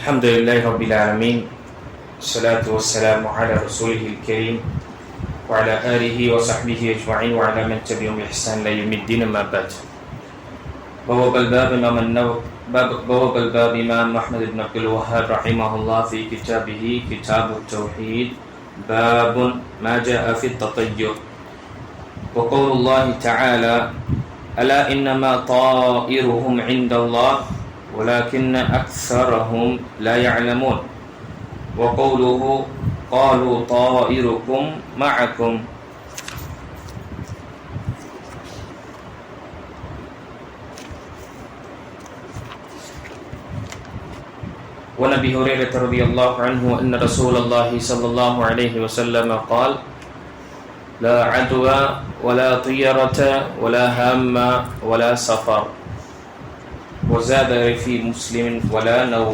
الحمد لله رب العالمين الصلاة والسلام على رسوله الكريم وعلى آله وصحبه أجمعين وعلى من تبعهم بإحسان إلى يوم الدين أما بعد. بواب الباب إمام باب بواب الباب إمام أحمد بن عبد الوهاب رحمه الله في كتابه كتاب التوحيد باب ما جاء في التطير. وقول الله تعالى ألا إنما طائرهم عند الله ولكن أكثرهم لا يعلمون. وقوله قالوا طائركم معكم. وعن أبي هريرة رضي الله عنه أن رسول الله صلى الله عليه وسلم قال لا عدوى ولا طيرة ولا هام ولا سفر. وزاد في مسلم ولا نوء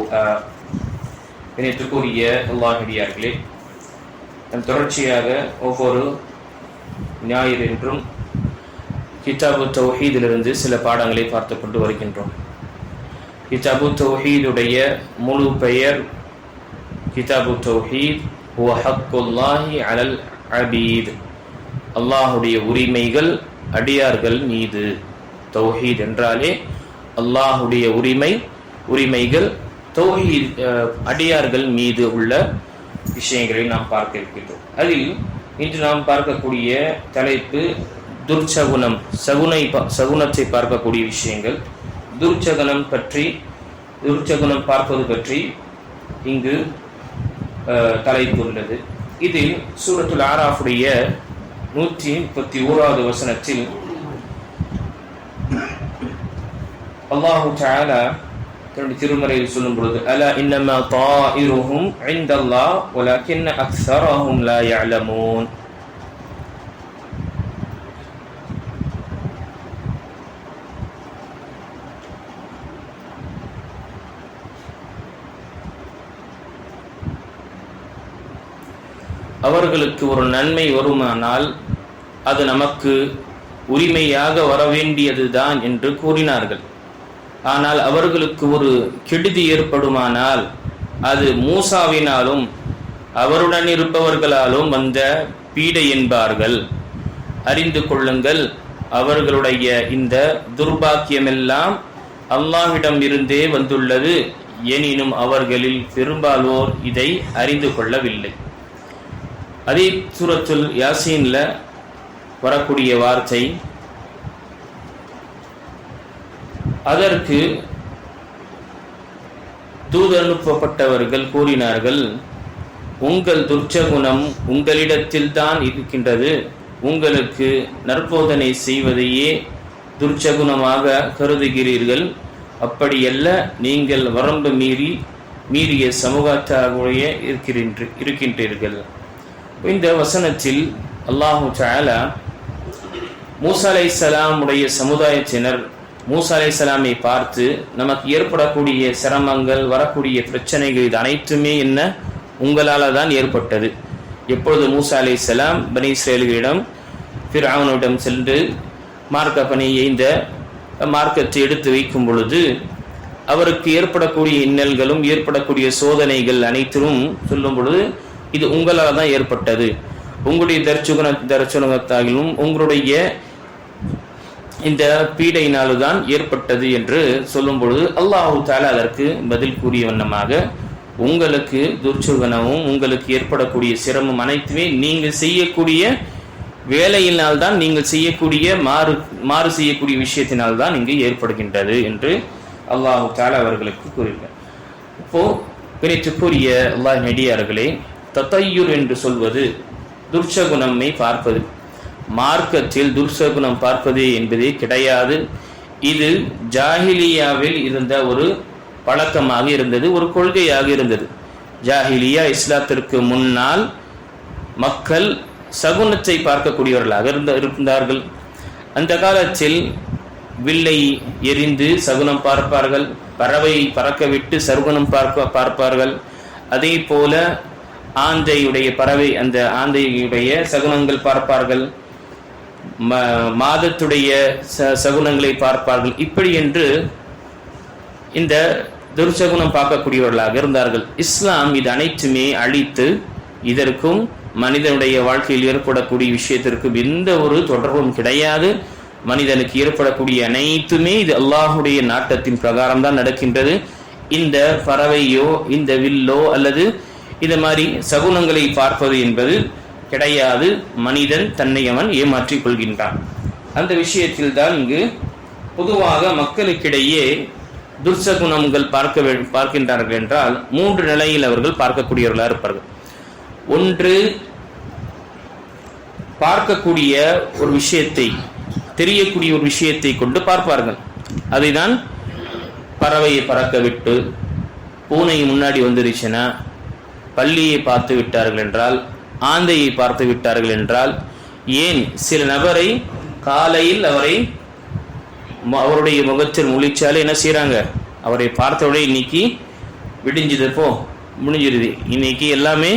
இணைத்துக்குரிய அல்லாஹடியார்களே நம் தொடர்ச்சியாக ஒவ்வொரு ஞாயிறு என்றும் கிதாபு தௌஹீதிலிருந்து சில பாடங்களை பார்த்து கொண்டு வருகின்றோம் கிதாபு தௌஹீதுடைய முழு பெயர் கிதாபு தௌஹீத் ஹுவ ஹக்குல்லாஹி அலல் அபீத் அல்லாஹுடைய உரிமைகள் அடியார்கள் மீது தௌஹீத் என்றாலே அல்லாஹுடைய உரிமை உரிமைகள் தௌஹீத் அடியார்கள் மீது உள்ள விஷயங்களை நாம் பார்க்க இருக்கின்றோம் அதில் இன்று நாம் பார்க்கக்கூடிய தலைப்பு துர்ச்சகுணம் சகுனை சகுனத்தை பார்க்கக்கூடிய விஷயங்கள். துர்ச்சகுணம் பற்றி துர்ச்சகுணம் பார்ப்பது பற்றி இங்கு தலைப்பு உள்ளது. இதில் சூரத்துல் ஆராஃபுடைய நூற்றி முப்பத்தி ஓராவது வசனத்தில் அல்லாஹு தன்னுடைய திருமறையில் சொல்லும் பொழுது அல இன்னமா தாயிருஹும் இந்தல்லாஹ் வலக்கின் அக்ஸரஹும் லா யஅலமூன். அவர்களுக்கு ஒரு நன்மை வருமானால் அது நமக்கு உரிமையாக வர வேண்டியதுதான் என்று கூறினார்கள். ஆனால் அவர்களுக்கு ஒரு கெடுதி ஏற்படுமானால் அது மூசாவினாலும் அவருடன் இருப்பவர்களாலும் வந்த பீடை என்பார்கள். அறிந்து கொள்ளுங்கள் அவர்களுடைய இந்த துர்பாக்கியமெல்லாம் அல்லாஹ்விடம் இருந்தே வந்துள்ளது. எனினும் அவர்களில் பெரும்பாலோர் இதை அறிந்து கொள்ளவில்லை. அதே சூரத்துல் யாசீன்ல வரக்கூடிய வார்த்தை அதற்கு தூது அனுப்பப்பட்டவர்கள் கூறினார்கள் உங்கள் துர்ச்சகுணம் உங்களிடத்தில் தான் இருக்கின்றது. உங்களுக்கு நற்போதனை செய்வதையே துர்ச்சகுணமாக கருதுகிறீர்கள். அப்படியல்ல நீங்கள் வரம்பு மீறி மீறிய சமூகத்தாருடைய இருக்கின்ற இருக்கின்றீர்கள். இந்த வசனத்தில் அல்லாஹு சாலா மூசா அலை சலாமுடைய சமுதாயத்தினர் மூசா அலை சலாமை பார்த்து நமக்கு ஏற்படக்கூடிய சிரமங்கள் வரக்கூடிய பிரச்சனைகள் இது அனைத்துமே என்ன? உங்களால் தான் ஏற்பட்டது. எப்பொழுது மூசா அலை சலாம் பனி இஸ்ரேல்களிடம் ஃபிராவனிடம் சென்று மார்க்க பணியை இந்த மார்க்கத்தை எடுத்து வைக்கும் பொழுது அவருக்கு ஏற்படக்கூடிய இன்னல்களும் ஏற்படக்கூடிய சோதனைகள் அனைத்திலும் சொல்லும் பொழுது இது உங்களால் தான் ஏற்பட்டது. உங்களுடைய தர்ச்சுகுண தர்ச்சுணத்தாகிலும் உங்களுடைய இந்த பீடையினால்தான் ஏற்பட்டது என்று சொல்லும் பொழுது அல்லாஹு தாலா அதற்கு பதில் கூறிய வண்ணமாக உங்களுக்கு துர்ச்சுகனமும் உங்களுக்கு ஏற்படக்கூடிய சிரமம் அனைத்துமே நீங்கள் செய்யக்கூடிய வேலையினால்தான் நீங்கள் செய்யக்கூடிய மாறு மாறு செய்யக்கூடிய விஷயத்தினால்தான் இங்கு ஏற்படுகின்றது என்று அல்லாஹு தாலா அவர்களுக்கு கூறுகிறார் இப்போ கூறிய அல்லாஹ் நெடியார்களே தத்தையூர் என்று சொல்வது துர்ச்சகுணமை பார்ப்பது மார்க்கத்தில் துர்சகுணம் பார்ப்பது என்பதே கிடையாது. இது ஜாஹிலியாவில் இருந்த ஒரு பழக்கமாக இருந்தது ஒரு கொள்கையாக இருந்தது. ஜாஹிலியா இஸ்லாத்திற்கு முன்னால் மக்கள் சகுனத்தை பார்க்கக்கூடியவர்களாக இருந்த இருந்தார்கள். அந்த காலத்தில் வில்லை எரிந்து சகுனம் பார்ப்பார்கள் பறவை பறக்க விட்டு சகுனம் பார்க்க பார்ப்பார்கள். அதே போல ஆந்தையுடைய பறவை அந்த ஆந்தையுடைய சகுனங்கள் பார்ப்பார்கள். மாதத்துடைய ச சகுனங்களை பார்ப்பார்கள். இப்படி என்று இந்த துர்சகுணம் பார்க்கக்கூடியவர்களாக இருந்தார்கள். இஸ்லாம் இது அனைத்துமே அழித்து இதற்கும் மனிதனுடைய வாழ்க்கையில் ஏற்படக்கூடிய விஷயத்திற்கும் எந்த ஒரு தொடர்பும் கிடையாது. மனிதனுக்கு ஏற்படக்கூடிய அனைத்துமே இது அல்லாஹுடைய நாட்டத்தின் பிரகாரம் தான் நடக்கின்றது. இந்த பறவையோ இந்த வில்லோ அல்லது இந்த மாதிரி சகுனங்களை பார்ப்பது என்பது கிடையாது. மனிதன் தன்னை அவன் ஏமாற்றிக் கொள்கின்றான். அந்த விஷயத்தில் தான் இங்கு பொதுவாக மக்களுக்கிடையே துர்சகுணங்கள் பார்க்க பார்க்கின்றார்கள் என்றால் மூன்று நிலையில் அவர்கள் பார்க்கக்கூடியவர்களாக இருப்பார்கள். ஒன்று பார்க்கக்கூடிய ஒரு விஷயத்தை தெரியக்கூடிய ஒரு விஷயத்தை கொண்டு பார்ப்பார்கள். அதைதான் பறவையை பறக்க விட்டு பூனை முன்னாடி வந்துருச்சுன்னா பள்ளியை பார்த்து விட்டார்கள் என்றால் ஆந்தையை பார்த்து விட்டார்கள் என்றால் ஏன் சில நபரை காலையில் அவரை அவருடைய முகத்தில் முழிச்சாலே என்ன செய்கிறாங்க அவரை பார்த்தவுடைய இன்னைக்கு விடிஞ்சுது போ முடிஞ்சிருது. இன்னைக்கு எல்லாமே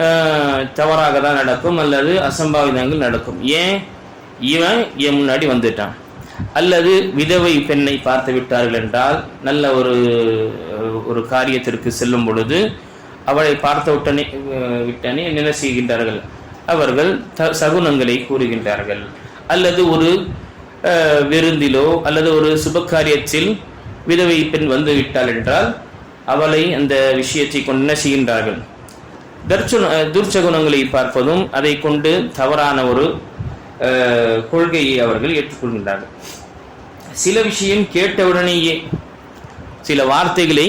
ஆஹ், தவறாக தான் நடக்கும் அல்லது அசம்பாவிதங்கள் நடக்கும். ஏன்? இவன் என் முன்னாடி வந்துட்டான். அல்லது விதவை பெண்ணை பார்த்து விட்டார்கள் என்றால் நல்ல ஒரு ஒரு காரியத்திற்கு செல்லும் பொழுது அவளை பார்த்த உடனே விட்டனே என்ன செய்கின்றார்கள். அவர்கள் த சகுனங்களை கூறுகின்றார்கள். அல்லது ஒரு விருந்திலோ அல்லது ஒரு சுபகாரியத்தில் விதவை பெண் வந்து விட்டாள் என்றால் அவளை அந்த விஷயத்தை கொண்டு என்ன செய்கின்றார்கள்? தர்ச்சுன துர்ச்சகுணங்களை பார்ப்பதும் அதை கொண்டு தவறான ஒரு கொள்கையை அவர்கள் ஏற்றுக்கொள்கின்றார்கள். சில விஷயம் கேட்டவுடனேயே சில வார்த்தைகளை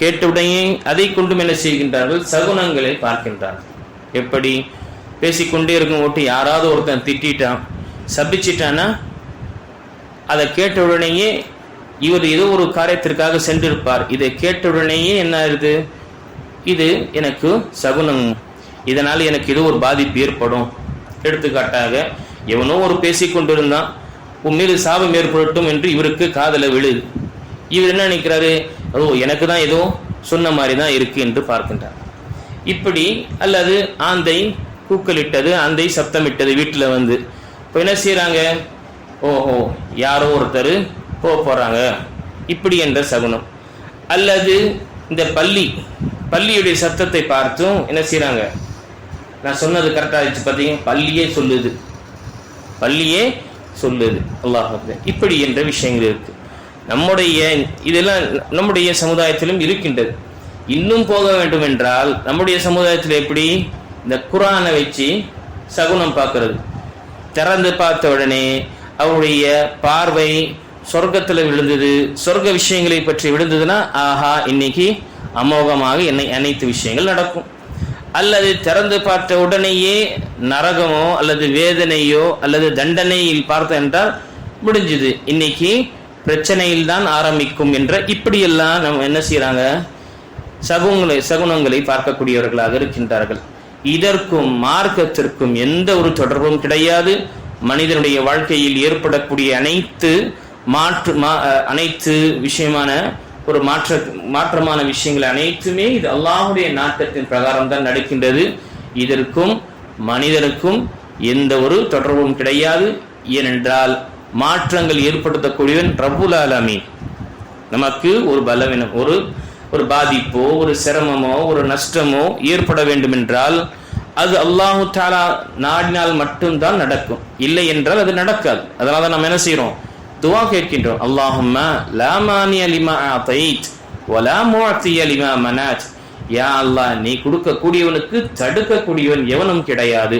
கேட்டவுடனே அதை கொண்டும் என்ன செய்கின்றார்கள். சகுனங்களை பார்க்கின்றார்கள் எப்படி? பேசிக்கொண்டே இருக்கும் ஓட்டு யாராவது ஒருத்தன் திட்டான் சபிச்சிட்டான்னா அதை கேட்டவுடனேயே இவர் ஏதோ ஒரு காரியத்திற்காக சென்றிருப்பார். இதை கேட்டவுடனேயே என்ன ஆயிருது இது எனக்கு சகுனம். இதனால் எனக்கு ஏதோ ஒரு பாதிப்பு ஏற்படும். எடுத்துக்காட்டாக எவனோ ஒரு பேசிக்கொண்டிருந்தான் உன் மீது சாபம் ஏற்படட்டும் என்று இவருக்கு காதலை விழுது இவர் என்ன நினைக்கிறாரு? ஓ எனக்கு தான் ஏதோ சொன்ன மாதிரி தான் இருக்கு என்று பார்க்கின்றார். இப்படி அல்லது ஆந்தை கூக்கலிட்டது ஆந்தை சப்தமிட்டது வீட்டில் வந்து இப்போ என்ன செய்கிறாங்க ஓஹோ யாரோ ஒருத்தர் போக போகிறாங்க இப்படி என்ற சகுனம். அல்லது இந்த பள்ளி பள்ளியுடைய சத்தத்தை பார்த்தும் என்ன செய்கிறாங்க நான் சொன்னது கரெக்டாக இருந்துச்சு பார்த்தீங்க பள்ளியே சொல்லுது. பள்ளியே சொல்லுது. அல்லாஹ் இப்படி என்ற விஷயங்கள் இருக்கு. நம்முடைய இதெல்லாம் நம்முடைய சமுதாயத்திலும் இருக்கின்றது. இன்னும் போக வேண்டும் என்றால் நம்முடைய சமுதாயத்தில் எப்படி? இந்த குரானை வச்சு சகுனம் பார்க்கறது. திறந்து பார்த்த உடனே அவருடைய பார்வை சொர்க்கத்தில் விழுந்தது. சொர்க்க விஷயங்களை பற்றி விழுந்ததுன்னா ஆஹா இன்னைக்கு அமோகமாக என்னை அனைத்து விஷயங்கள் நடக்கும். அல்லது திறந்து பார்த்த உடனேயே நரகமோ அல்லது வேதனையோ அல்லது தண்டனையில் பார்த்த என்றால் முடிஞ்சுது. இன்னைக்கு பிரச்சனையில் தான் ஆரம்பிக்கும் என்ற இப்படியெல்லாம் நம்ம என்ன செய்கிறாங்க சகுங்களை சகுனங்களை பார்க்கக்கூடியவர்களாக இருக்கின்றார்கள். இதற்கும் மார்க்கத்திற்கும் எந்த ஒரு தொடர்பும் கிடையாது. மனிதனுடைய வாழ்க்கையில் ஏற்படக்கூடிய அனைத்து மாற்று மா- அனைத்து விஷயமான ஒரு மாற்ற மாற்றமான விஷயங்கள் அனைத்துமே இது அல்லாஹுடைய நாட்டத்தின் பிரகாரம் தான் நடக்கின்றது. இதற்கும் மனிதனுக்கும் எந்த ஒரு தொடர்பும் கிடையாது. ஏனென்றால் மாற்றங்கள் ஏற்படுத்தக்கூடியவன் ரபுல் ஆலமீன். நமக்கு ஒரு பலவீனம் ஒரு ஒரு பாதிப்போ ஒரு சிரமமோ ஒரு நஷ்டமோ ஏற்பட வேண்டும் என்றால் அது அல்லாஹு தாலா நாடினால் மட்டும்தான் நடக்கும். இல்லை என்றால் அது நடக்காது. அதனால தான் நம்ம என்ன செய்யறோம் துவா கேட்கின்றோம். அல்லாஹும்ம லாமானி அலிமா லிமா ஒலா வலா அலிமா மனாஜ் யா அல்லாஹ் நீ கொடுக்கக்கூடியவனுக்கு தடுக்கக்கூடியவன் எவனும் கிடையாது.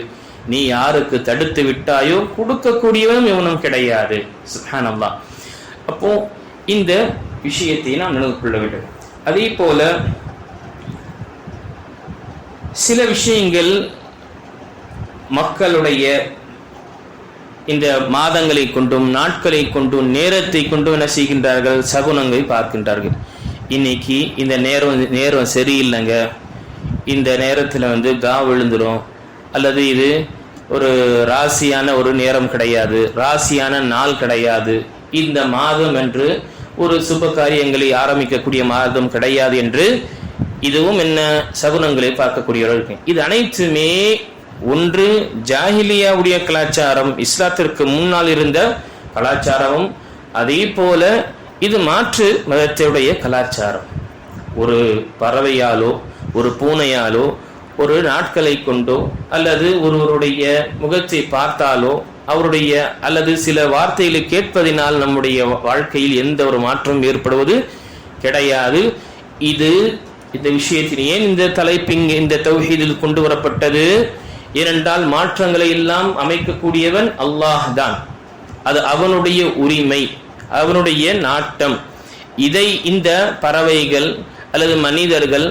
நீ யாருக்கு தடுத்து விட்டாயோ கொடுக்கக்கூடியவனும் இவனும் கிடையாது. சுஹானல்லா. அப்போ இந்த விஷயத்தை நாம் நினைவு கொள்ள வேண்டும். அதே போல சில விஷயங்கள் மக்களுடைய இந்த மாதங்களை கொண்டும் நாட்களை கொண்டும் நேரத்தை கொண்டும் என்ன செய்கின்றார்கள்? சகுனங்களை பார்க்கின்றார்கள். இன்னைக்கு இந்த நேரம் நேரம் சரியில்லைங்க. இந்த நேரத்தில் வந்து கா விழுந்துடும் அல்லது இது ஒரு ராசியான ஒரு நேரம் கிடையாது ராசியான நாள் கிடையாது. இந்த மாதம் என்று ஒரு சுப காரியங்களை ஆரம்பிக்கக்கூடிய மாதம் கிடையாது என்று இதுவும் என்ன சகுனங்களை பார்க்கக்கூடியவர்கள் இது அனைத்துமே ஒன்று ஜாஹிலியாவுடைய கலாச்சாரம் இஸ்லாத்திற்கு முன்னால் இருந்த கலாச்சாரமும் அதே போல இது மாற்று மதத்துடைய கலாச்சாரம். ஒரு பறவையாலோ ஒரு பூனையாலோ ஒரு நாட்களை கொண்டோ அல்லது ஒருவருடைய முகத்தை பார்த்தாலோ அவருடைய அல்லது சில வார்த்தைகளை கேட்பதினால் நம்முடைய வாழ்க்கையில் எந்த ஒரு மாற்றம் ஏற்படுவது கிடையாது. இது இந்த விஷயத்தின் ஏன் இந்த தலைப்பிங் இந்த தௌஹீதில் கொண்டு வரப்பட்டது? ஏனென்றால் மாற்றங்களை எல்லாம் அமைக்கக்கூடியவன் அல்லாஹ் தான். அது அவனுடைய உரிமை அவனுடைய நாட்டம். இதை இந்த பறவைகள் அல்லது மனிதர்கள்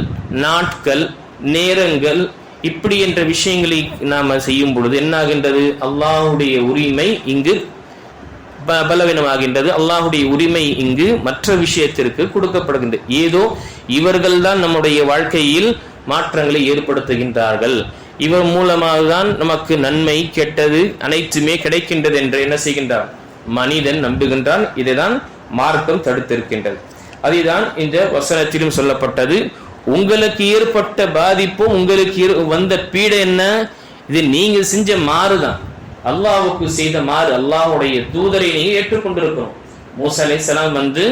நாட்கள் நேரங்கள் இப்படி என்ற விஷயங்களை நாம செய்யும் பொழுது என்னாகின்றது? அல்லாஹுடைய உரிமை இங்கு பலவீனமாகின்றது. அல்லாஹுடைய உரிமை இங்கு மற்ற விஷயத்திற்கு கொடுக்கப்படுகின்றது ஏதோ இவர்கள்தான் நம்முடைய வாழ்க்கையில் மாற்றங்களை ஏற்படுத்துகின்றார்கள். இவர் மூலமாக தான் நமக்கு நன்மை கெட்டது அனைத்துமே கிடைக்கின்றது என்று என்ன செய்கின்றார்? மனிதன் நம்புகின்றான். இதைதான் மார்க்கம் தடுத்திருக்கின்றது. அதுதான் இந்த வசனத்திலும் சொல்லப்பட்டது. உங்களுக்கு ஏற்பட்ட பாதிப்பும் உங்களுக்கு வந்த பீடை என்ன? இது நீங்க செஞ்ச மாறுதான். அல்லாவுக்கு செய்த மாறு அல்லாஹ்வுடைய தூதரை நீங்க ஏற்றுக்கொண்டிருக்கிறோம். மூசா அலைஹிஸ்ஸலாம் வந்து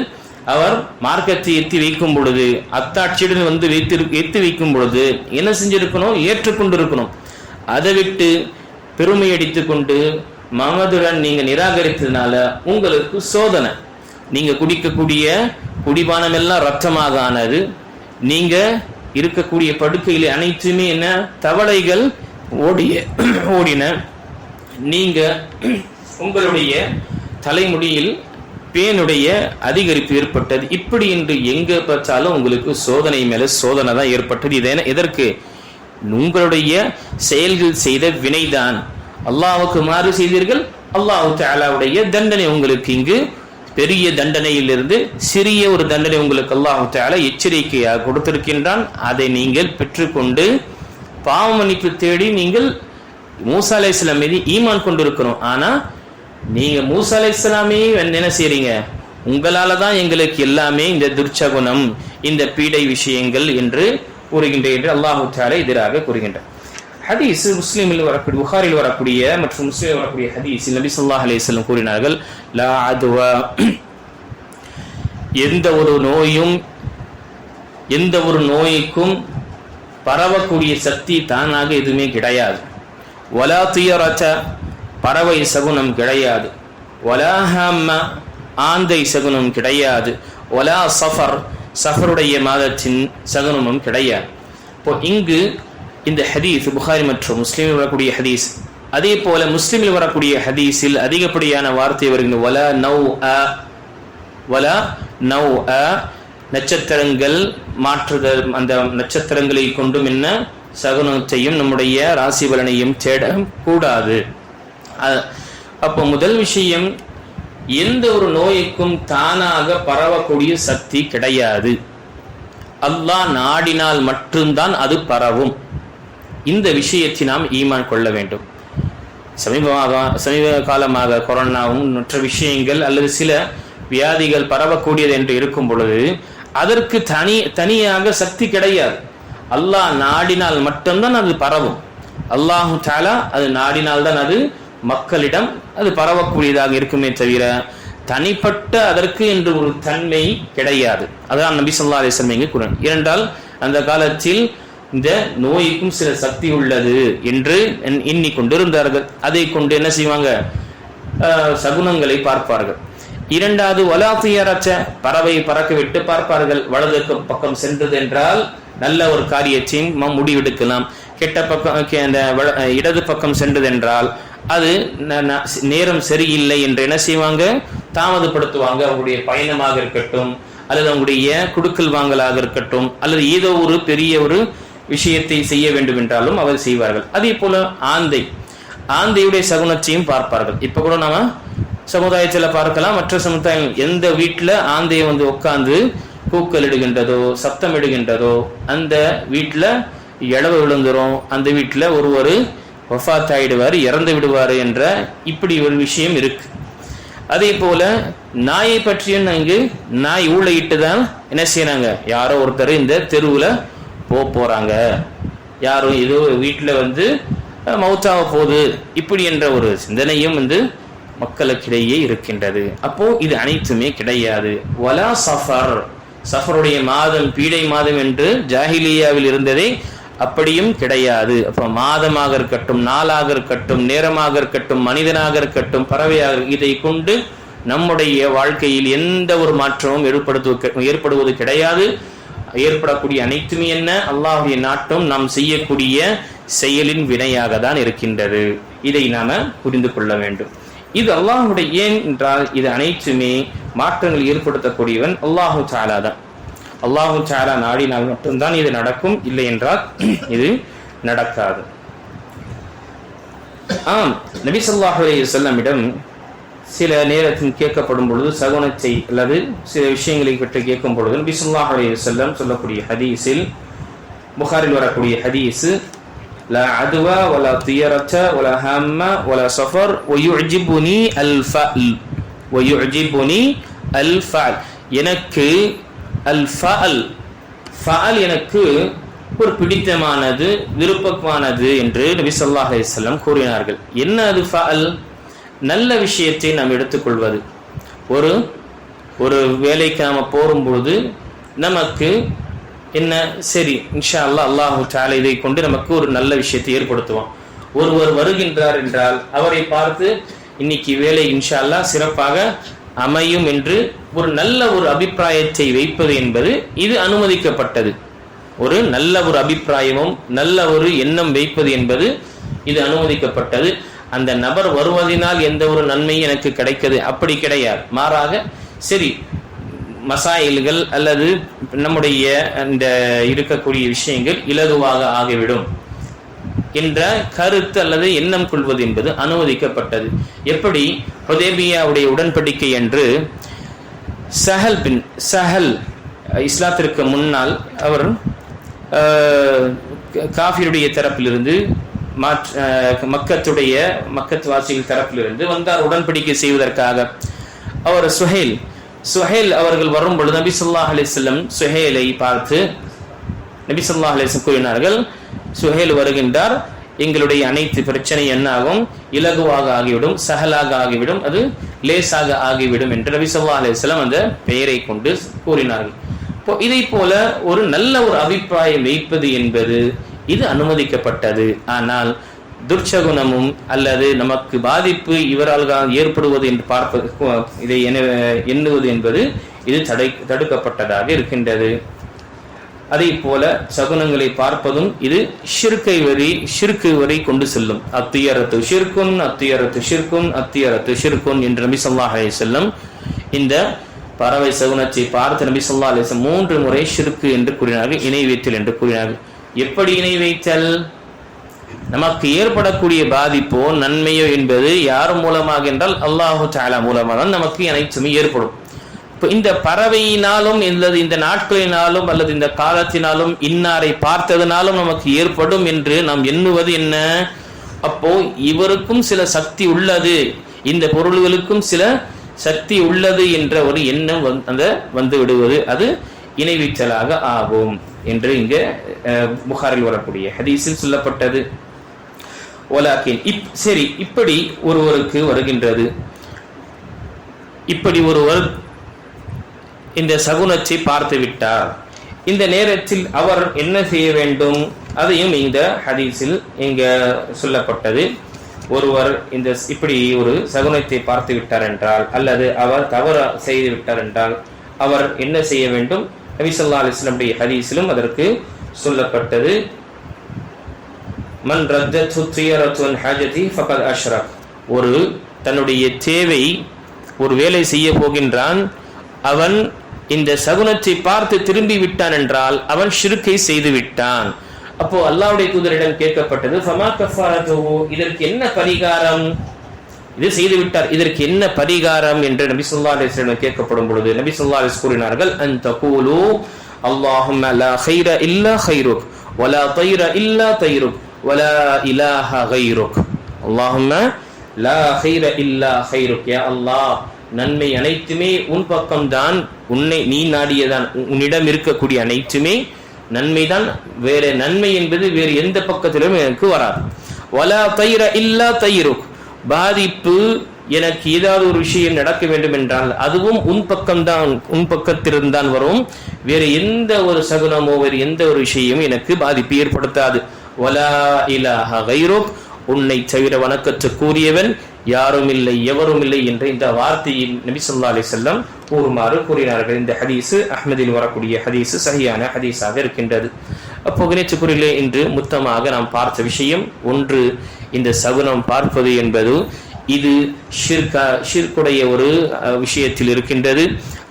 அவர் மார்க்கத்தை எத்தி வைக்கும் பொழுது அத்தாட்சியுடன் வந்து வைத்து எத்தி வைக்கும் பொழுது என்ன செஞ்சிருக்கணும்? ஏற்றுக்கொண்டிருக்கணும். அதை விட்டு பெருமை அடித்து கொண்டு மமதுடன் நீங்க நிராகரித்ததுனால உங்களுக்கு சோதனை. நீங்க குடிக்கக்கூடிய குடிபானம் எல்லாம் ரத்தமாக ஆனது. நீங்க இருக்கக்கூடிய படுக்கையில அனைத்துமே என்ன? தவளைகள் ஓடிய ஓடின. நீங்க உங்களுடைய தலைமுடியில் பேனுடைய அதிகரிப்பு ஏற்பட்டது. இப்படி என்று எங்க பார்த்தாலும் உங்களுக்கு சோதனை மேல சோதனை தான் ஏற்பட்டது. இது எதற்கு? உங்களுடைய செயல்கள் செய்த வினைதான். அல்லாவுக்கு மாறு செய்தீர்கள். அல்லாஹு தாலாவுடைய தண்டனை உங்களுக்கு இங்கு பெரிய தண்டனையிலிருந்து சிறிய ஒரு தண்டனை உங்களுக்கு அல்லாஹ் எச்சரிக்கையாக கொடுத்திருக்கின்றான். அதை நீங்கள் பெற்றுக்கொண்டு பாவ மன்னிப்பு தேடி நீங்கள் மூசா அலைஹிஸ்ஸலாம் மீது ஈமான் கொண்டிருக்கிறோம் ஆனால் நீங்கள் மூசா அலைஹிஸ்ஸலாமே என்ன செய்றீங்க? உங்களால தான் எங்களுக்கு எல்லாமே இந்த துர்ச்சகுணம் இந்த பீடை விஷயங்கள் என்று கூறுகின்ற என்று அல்லாஹு தாலா எதிராக கூறுகின்றார் ஹதீஸ் முஸ்லீமில் வரக்கூடிய புகாரில் வரக்கூடிய மற்றும் முஸ்லீமில் வரக்கூடிய ஹதீஸ். நபி ஸல்லல்லாஹு அலைஹி கூறினார்கள் லா அதுவா எந்த ஒரு நோயும் எந்த ஒரு நோய்க்கும் பரவக்கூடிய சக்தி தானாக எதுவுமே கிடையாது. வலா துயரத்த பறவை சகுனம் கிடையாது. ஒலா ஹம்ம ஆந்தை சகுனம் கிடையாது. ஒலா சஃபர் சஃபருடைய மாதத்தின் சகுனமும் கிடையாது. இப்போ இங்கு இந்த ஹதீஸ் புகாரி மற்றும் முஸ்லீமில் வரக்கூடிய ஹதீஸ். அதே போல முஸ்லீமில் வரக்கூடிய ஹதீஸில் அதிகப்படியான வார்த்தை வருகிறது. வல நவ் அ வல நவ் அ நட்சத்திரங்கள் மாற்றுதல் அந்த நட்சத்திரங்களை கொண்டும் என்ன? சகுனத்தையும் நம்முடைய ராசி பலனையும் தேட கூடாது அப்போ முதல் விஷயம் எந்த ஒரு நோய்க்கும் தானாக பரவக்கூடிய சக்தி கிடையாது. அல்லாஹ் நாடினால் மட்டும்தான் அது பரவும். இந்த விஷயத்தை நாம் ஈமான் கொள்ள வேண்டும். சமீபமாக சமீப காலமாக கொரோனாவும் மற்ற விஷயங்கள் அல்லது சில வியாதிகள் பரவக்கூடியது என்று இருக்கும் பொழுது அதற்கு தனி தனியாக சக்தி கிடையாது. அல்லாஹ் நாடினால் மட்டும்தான் அது பரவும். அல்லாஹு தாலா அது நாடினால் தான் அது மக்களிடம் அது பரவக்கூடியதாக இருக்குமே தவிர தனிப்பட்ட அதற்கு என்று ஒரு தன்மை கிடையாது. அதான் நபி சொல்லா அலிஸ்லம் குரன் கூறன் ஏனென்றால் அந்த காலத்தில் இந்த நோய்க்கும் சில சக்தி உள்ளது என்று எண்- எண்ணிக்கொண்டிருந்தார்கள் அதை கொண்டு என்ன செய்வாங்க? ஆஹ், சகுனங்களை பார்ப்பார்கள். இரண்டாவது வலாத்தியரச்ச பறவை பறக்க விட்டு பார்ப்பார்கள். வலது பக்கம் சென்றது என்றால் நல்ல ஒரு காரியத்தையும் முடிவெடுக்கலாம். கெட்ட பக்கம் அந்த வல- இடது பக்கம் சென்றது என்றால் அது நேரம் சரியில்லை என்று என்ன செய்வாங்க? தாமதப்படுத்துவாங்க. அவங்களுடைய பயணமாக இருக்கட்டும் அல்லது அவங்களுடைய குடுக்கல் வாங்கலாக இருக்கட்டும் அல்லது ஏதோ ஒரு பெரிய ஒரு விஷயத்தை செய்ய வேண்டும் என்றாலும் அவர் செய்வார்கள். அதே போல ஆந்தை. ஆந்தையுடைய சகுனத்தையும் பார்ப்பார்கள். இப்ப கூட நாம சமுதாயத்துல பார்க்கலாம். மற்ற சமுதாயம் எந்த வீட்டுல ஆந்தையை வந்து உட்கார்ந்து கூக்கல் இடுகின்றதோ சத்தம் இடுகின்றதோ அந்த வீட்டுல இழவு விழுந்துரும். அந்த வீட்டுல ஒருவர் ஒரு ஆயிடுவார் இறந்து விடுவார் என்ற இப்படி ஒரு விஷயம் இருக்கு. அதே போல நாயை பற்றியும் அங்கு நாய் ஊழையிட்டு தான் என்ன செய்யறாங்க யாரோ ஒருத்தர் இந்த தெருவுல போக போறாங்க யாரும் ஏதோ வீட்டில் வந்து அஹ், மௌத்தாக போகுது. இப்படி என்ற ஒரு சிந்தனையும் வந்து மக்களுக்கிடையே இருக்கின்றது. அப்போ இது அனைத்துமே கிடையாது. வலா சஃபர். சஃபருடைய மாதம் பீடை மாதம் என்று ஜாஹிலியாவில் இருந்ததே அப்படியும் கிடையாது. அப்போ மாதமாக இருக்கட்டும் நாளாக இருக்கட்டும் நேரமாக இருக்கட்டும் மனிதனாக இருக்கட்டும் பறவையாக இதை கொண்டு நம்முடைய வாழ்க்கையில் எந்த ஒரு மாற்றமும் ஏற்படுத்து ஏற்படுவது கிடையாது. ஏற்படக்கூடிய அனைத்துமே என்ன? அல்லாஹுடைய நாட்டம் நாம் செய்யக்கூடிய செயலின் வினையாக தான் இருக்கின்றது. இதை நாம புரிந்து கொள்ள வேண்டும். இது அல்லாஹுடைய ஏன் என்றால் இது அனைத்துமே மாற்றங்கள் ஏற்படுத்தக்கூடியவன் அல்லாஹு சாலா தான். அல்லாஹு சாலா நாடினால் மட்டும்தான் இது நடக்கும். இல்லை என்றால் இது நடக்காது. ஆம். நபி சொல்லாஹு செல்லமிடம் சில நேரத்தில் கேட்கப்படும் பொழுது சகுனத்தை அல்லது சில விஷயங்களை பற்றி கேட்கும் பொழுது நபி சொல்லாஹு அலைஹி வஸல்லம் சொல்லக்கூடிய ஹதீஸில் புகாரில் வரக்கூடிய ஹதீஸ் لا عدوى ولا طيرة ولا هامة ولا سفر ويعجبني الفأل ويعجبني الفعل எனக்கு அல் ஃபஅல் ஃபஅல் எனக்கு ஒரு பிடித்தமானது விருப்பமானது என்று நபி ஸல்லல்லாஹு அலைஹி வஸல்லம் கூறினார்கள் என்ன அது ஃபஅல் நல்ல விஷயத்தை நாம் எடுத்துக்கொள்வது. ஒரு ஒரு வேலைக்கு நாம் போகும்பொழுது நமக்கு என்ன? சரி இன்ஷா அல்லாஹ் அல்லாஹு தாலா இதை கொண்டு நமக்கு ஒரு நல்ல விஷயத்தை ஏற்படுத்துவான். ஒருவர் வருகின்றார் என்றால் அவரை பார்த்து இன்னைக்கு வேலை இன்ஷா அல்லாஹ் சிறப்பாக அமையும் என்று ஒரு நல்ல ஒரு அபிப்பிராயத்தை வைப்பது என்பது இது அனுமதிக்கப்பட்டது. ஒரு நல்ல ஒரு அபிப்பிராயமும் நல்ல ஒரு எண்ணம் வைப்பது என்பது இது அனுமதிக்கப்பட்டது. அந்த நபர் வருவதனால் எந்த ஒரு நன்மையும் எனக்கு கிடைக்கிறது அப்படி கிடையாது. மாறாக சரி மசாயில்கள் அல்லது நம்முடைய இந்த இருக்கக்கூடிய விஷயங்கள் இலகுவாக ஆகிவிடும் என்ற கருத்து அல்லது எண்ணம் கொள்வது என்பது அனுமதிக்கப்பட்டது. எப்படி? ஹுதேபியாவுடைய உடன்படிக்கை என்று சஹல் பின் சஹல் இஸ்லாத்திற்கு முன்னால் அவர் காஃபியுடைய தரப்பிலிருந்து மக்கத்துடைய மக்கத்வாசிகள் தரப்பிலிருந்து வந்தார் உடன்படிக்கை செய்வதற்காக. அவர் சுஹேல். சுஹேல் அவர்கள் வரும் பொழுது நபி சொல்லா அலிஸ்லம் சுஹேலை பார்த்து நபி சொல்லா அலிஸ்லம் கூறினார்கள் சுஹேல் வருகின்றார். எங்களுடைய அனைத்து பிரச்சனை என்னாகும்? இலகுவாக ஆகிவிடும் சஹலாக ஆகிவிடும் அது லேசாக ஆகிவிடும் என்று நபி சொல்லா அலிஸ்லம் அந்த பெயரை கொண்டு கூறினார்கள். இப்போ இதை போல ஒரு நல்ல ஒரு அபிப்பிராயம் வைப்பது என்பது இது அனுமதிக்கப்பட்டது. ஆனால் துர்ச்சகுணமும் அல்லது நமக்கு பாதிப்பு இவரால் ஏற்படுவது என்று பார்ப்பது இதை எண்ணுவது என்பது இது தடை தடுக்கப்பட்டதாக இருக்கின்றது. அதே போல சகுனங்களை பார்ப்பதும் இது ஷிர்கை வரி ஷிர்கு வரை கொண்டு செல்லும். அத்தியரத்து ஷிர்குன் அத்தியரத்து ஷிர்குன் அத்தியரத்து ஷிர்குன் என்று நபி சொல்லா செல்லும் இந்த பறவை சகுனத்தை பார்த்து நபி சொல்லா அலிசம் மூன்று முறை ஷிர்கு என்று கூறினார்கள் இணைவீத்தில் என்று கூறினார்கள். எப்படி இணை வைத்தல்? நமக்கு ஏற்படக்கூடிய பாதிப்போ நன்மையோ என்பது யார் மூலமாக என்றால் அல்லாஹு சாலா மூலமாக தான் நமக்கு அனைத்துமே ஏற்படும். இப்போ இந்த பறவையினாலும் அல்லது இந்த நாட்களினாலும் அல்லது இந்த காலத்தினாலும் இன்னாரை பார்த்ததுனாலும் நமக்கு ஏற்படும் என்று நாம் எண்ணுவது என்ன? அப்போ இவருக்கும் சில சக்தி உள்ளது. இந்த பொருள்களுக்கும் சில சக்தி உள்ளது என்ற ஒரு எண்ணம் அந்த வந்து விடுவது. அது இணைவிச்சலாக ஆகும் என்று இங்க புகாரில் வரக்கூடிய ஹதீஸில் சொல்லப்பட்டது. ஓலாக்கின் இப் சரி இப்படி ஒருவருக்கு வருகின்றது. இப்படி ஒருவர் இந்த சகுனத்தை பார்த்து விட்டார். இந்த நேரத்தில் அவர் என்ன செய்ய வேண்டும்? அதையும் இந்த ஹதீஸில் இங்க சொல்லப்பட்டது. ஒருவர் இந்த இப்படி ஒரு சகுனத்தை பார்த்து விட்டார் என்றால் அல்லது அவர் தவறு செய்து விட்டார் என்றால் அவர் என்ன செய்ய வேண்டும்? நபிசல்லா அலிஸ்லமுடைய ஹதீஸிலும் அதற்கு சொல்லப்பட்டது. மன் ரத்தன் ஹாஜதி ஃபகத் அஷ்ரக் ஒரு தன்னுடைய தேவை ஒரு வேலை செய்ய போகின்றான். அவன் இந்த சகுனத்தை பார்த்து திரும்பி விட்டான் என்றால் அவன் ஷிருக்கை செய்து விட்டான். அப்போ அல்லாவுடைய தூதரிடம் கேட்கப்பட்டது ஃபமா கஃபாரத்துஹு? இதற்கு என்ன பரிகாரம்? இது செய்துவிட்டார். இதற்கு என்ன பரிகாரம் என்று நபி சொல்லா அலிஸ்லம் கேட்கப்படும் பொழுது நபி சொல்லா அலிஸ் கூறினார்கள் அந்த கூலு அல்லாஹும் லா ஹைர இல்லா ஹைருக் வலா தைர இல்லா தைருக் வலா இலாஹ ஹைருக் அல்லாஹும் லா ஹைர இல்லா ஹைருக் யா அல்லாஹ் நன்மை அனைத்துமே உன் பக்கம் தான் உன்னை நீ நாடியதான் உன்னிடம் இருக்கக்கூடிய அனைத்துமே நன்மைதான் வேற நன்மை என்பது வேறு எந்த பக்கத்திலும் எனக்கு வராது. வலா தைர இல்லா தயிருக் பாதிப்பு எனக்கு ஏதாவது ஒரு விஷயம் நடக்க வேண்டும் என்றால் அதுவும் உன் பக்கம்தான் உன் பக்கத்திலிருந்தான் வரும். வேறு எந்த ஒரு சகுனமோ வேறு எந்த ஒரு விஷயமும் எனக்கு பாதிப்பு ஏற்படுத்தாது. வலா இலாஹ கைரோக். உன்னை தவிர வணக்கற்று கூறியவன் யாரும் இல்லை எவரும் இல்லை என்ற இந்த வார்த்தையின் நபிசல்லா அலி செல்லம் கூறுமாறு கூறினார்கள். இந்த ஹதீஸு அஹ்மதில் வரக்கூடிய ஹதீஸு சரியான ஹதீஸாக இருக்கின்றது. அப்போ கணேச்சுக்குறிலே இன்று மொத்தமாக நாம் பார்த்த விஷயம் ஒன்று இந்த சகுனம் பார்ப்பது என்பது இது ஷிர்கா ஷிர்குடைய ஒரு விஷயத்தில் இருக்கின்றது.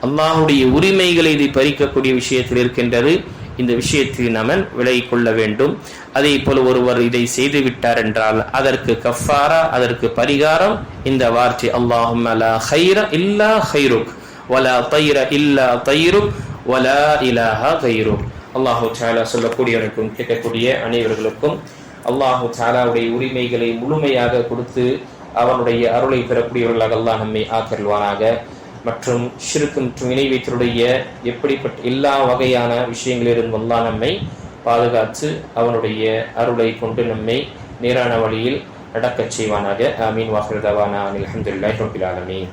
அல்லாஹுடைய உரிமைகளை இது பறிக்கக்கூடிய விஷயத்தில் இருக்கின்றது. இந்த விஷயத்தில் நமன் விலகிக் கொள்ள வேண்டும். அதே போல ஒருவர் இதை செய்து விட்டார் என்றால் அதற்கு கஃபாரா அதற்கு பரிகாரம். இந்த வார்த்தை அல்லாஹும் அலா ஹைர இல்லா ஹைருக் வலா தைர இல்லா தைருக் வலா இலாஹா ஹைருக் அல்லாஹு சாலா சொல்லக்கூடியவனுக்கும் கேட்கக்கூடிய அனைவர்களுக்கும் அல்லாஹு சாலாவுடைய உரிமைகளை முழுமையாக கொடுத்து அவனுடைய அருளை பெறக்கூடியவர்களாக அல்லாஹ் நம்மை ஆக்கருள்வானாக மற்றும் ஷிருக்கு மற்றும் இணை வைத்தருடைய எப்படிப்பட்ட எல்லா வகையான விஷயங்களிலிருந்து அல்லாஹ் நம்மை பாதுகாத்து அவனுடைய அருளை கொண்டு நம்மை நேரான வழியில் நடக்கச் செய்வானாக. ஆமீன். வாஹிருதவானா அனில் ரபில் ஆலமீன்.